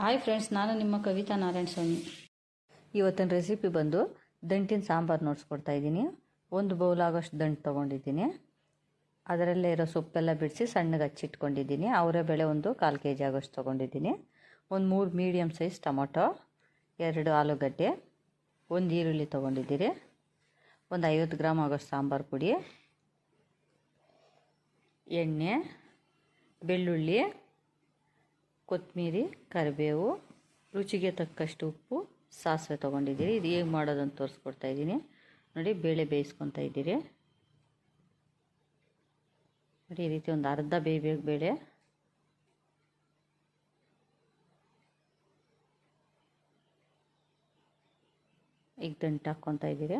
Hi friends ನಾನು ನಿಮ್ಮ ಕವಿತಾ ನಾರಾಯಣ ಸ್ವಾಮಿ. ಇವತ್ತಿನ ರೆಸಿಪಿ ಬಂದು ದಂಟಿನ ಸಾಂಬಾರು ನೋಡಿಸ್ಕೊಡ್ತಾ ಇದ್ದೀನಿ. ಒಂದು ಬೌಲ್ ಆಗೋಷ್ಟು ದಂಟು ತೊಗೊಂಡಿದ್ದೀನಿ. ಅದರಲ್ಲೇ ಇರೋ ಸೊಪ್ಪೆಲ್ಲ ಬಿಡಿಸಿ ಸಣ್ಣಗೆ ಹಚ್ಚಿಟ್ಕೊಂಡಿದ್ದೀನಿ. ಅವರೇ ಬೆಳೆ ಒಂದು ಕಾಲು ಕೆ ಜಿ ಆಗೋಷ್ಟು ತೊಗೊಂಡಿದ್ದೀನಿ. ಒಂದು ಮೂರು ಮೀಡಿಯಮ್ ಸೈಜ್ ಟೊಮೊಟೊ, ಎರಡು ಆಲೂಗಡ್ಡೆ, ಒಂದು ಈರುಳ್ಳಿ ತೊಗೊಂಡಿದ್ದೀರಿ. ಒಂದು ಐವತ್ತು ಗ್ರಾಮ್ ಆಗೋಷ್ಟು ಸಾಂಬಾರು ಪುಡಿ, ಎಣ್ಣೆ, ಬೆಳ್ಳುಳ್ಳಿ ಕೊತ್ತಂಬರಿ, ಕರಿಬೇವು, ರುಚಿಗೆ ತಕ್ಕಷ್ಟು ಉಪ್ಪು, ಸಾಸಿವೆ ತೊಗೊಂಡಿದ್ದೀರಿ. ಇದು ಹೇಗೆ ಮಾಡೋದಂತ ತೋರಿಸ್ಕೊಡ್ತಾ ಇದ್ದೀನಿ. ನೋಡಿ, ಬೇಳೆ ಬೇಯಿಸ್ಕೊತಾ ಇದ್ದೀರಿ. ನೋಡಿ, ಈ ರೀತಿ ಒಂದು ಅರ್ಧ ಬೇಯಬೇಕು ಬೇಳೆ. ಈಗ ದಂಟು ಹಾಕ್ಕೊತಾ ಇದ್ದೀರಿ.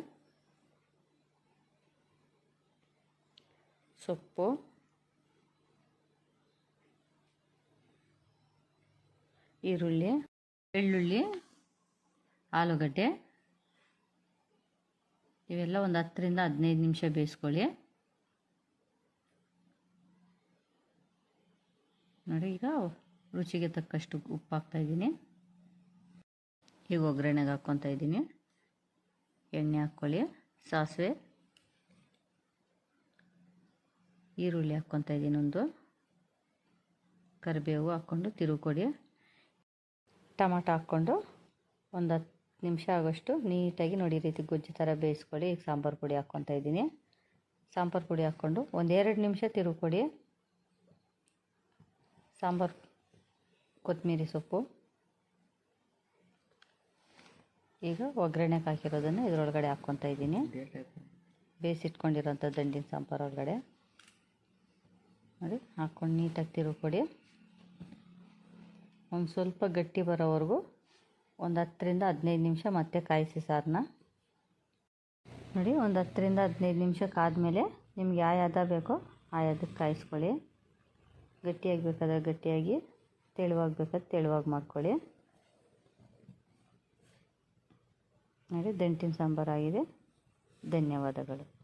ಸೊಪ್ಪು. ಈರುಳ್ಳಿ, ಬೆಳ್ಳುಳ್ಳಿ, ಆಲೂಗಡ್ಡೆ. ಇವೆಲ್ಲ ಒಂದು ಹತ್ತರಿಂದ ಹದಿನೈದು ನಿಮಿಷ ಬೇಯಿಸ್ಕೊಳ್ಳಿ. ನೋಡಿ, ಈಗ ರುಚಿಗೆ ತಕ್ಕಷ್ಟು ಉಪ್ಪು ಹಾಕ್ತಾಯಿದ್ದೀನಿ ಈಗ ಒಗ್ಗರಣೆಗೆ ಹಾಕ್ಕೊತಾ ಇದ್ದೀನಿ. ಎಣ್ಣೆ ಹಾಕ್ಕೊಳ್ಳಿ, ಸಾಸಿವೆ. ಈರುಳ್ಳಿ ಹಾಕ್ಕೊತಾ ಇದ್ದೀನಿ ಒಂದು. ಕರಿಬೇವು ಹಾಕ್ಕೊಂಡು ತಿರುವು ಕೊಡಿ ಟೊಮಾಟೊ ಹಾಕ್ಕೊಂಡು ಒಂದು ಹತ್ತು ನಿಮಿಷ ಆಗೋಷ್ಟು ನೀಟಾಗಿ ನೋಡಿ ರೀತಿ ಗೊಜ್ಜು ಥರ ಬೇಯಿಸ್ಕೊಳ್ಳಿ. ಈಗ ಸಾಂಬಾರು ಪುಡಿ ಹಾಕ್ಕೊತಾ ಇದ್ದೀನಿ. ಸಾಂಬಾರು ಪುಡಿ ಹಾಕ್ಕೊಂಡು ಒಂದೆರಡು ನಿಮಿಷ ತಿರುವು ಕೊಡಿ ಸಾಂಬಾರು ಕೊತ್ತಂಬರಿ ಸೊಪ್ಪು. ಈಗ ಒಗ್ಗರಣೆಗೆ ಹಾಕಿರೋದನ್ನು ಇದರೊಳಗಡೆ ಹಾಕ್ಕೊತಾ ಇದ್ದೀನಿ. ಬೇಯಿಸಿಟ್ಕೊಂಡಿರೋಂಥ ದಂಡಿನ ಸಾಂಬಾರು ಒಳಗಡೆ. ನೋಡಿ, ಹಾಕ್ಕೊಂಡು ನೀಟಾಗಿ ತಿರುವು ಕೊಡಿ ಒಂದು ಸ್ವಲ್ಪ ಗಟ್ಟಿ ಬರೋವರೆಗೂ ಒಂದು ಹತ್ತರಿಂದ ಹದಿನೈದು ನಿಮಿಷ ಮತ್ತೆ ಕಾಯಿಸಿ ಸಾರನ್ನ ನೋಡಿ, ಒಂದು ಹತ್ತರಿಂದ ಹದಿನೈದು ನಿಮಿಷಕ್ಕೆ ಆದಮೇಲೆ ನಿಮ್ಗೆ ಯಾವ ಯಾವ್ದು ಬೇಕೋ ಆ ಯಾವ್ದಕ್ಕೆ ಕಾಯಿಸ್ಕೊಳ್ಳಿ. ಗಟ್ಟಿಯಾಗಿ ಬೇಕಾದ್ರೆ ಗಟ್ಟಿಯಾಗಿ, ತೆಳುವಾಗಿ ಬೇಕಾದ್ರೆ ತೆಳುವಾಗಿ ಮಾಡ್ಕೊಳ್ಳಿ. ನೋಡಿ, ದಂಟಿನ ಸಾಂಬಾರಾಗಿದೆ. ಧನ್ಯವಾದಗಳು.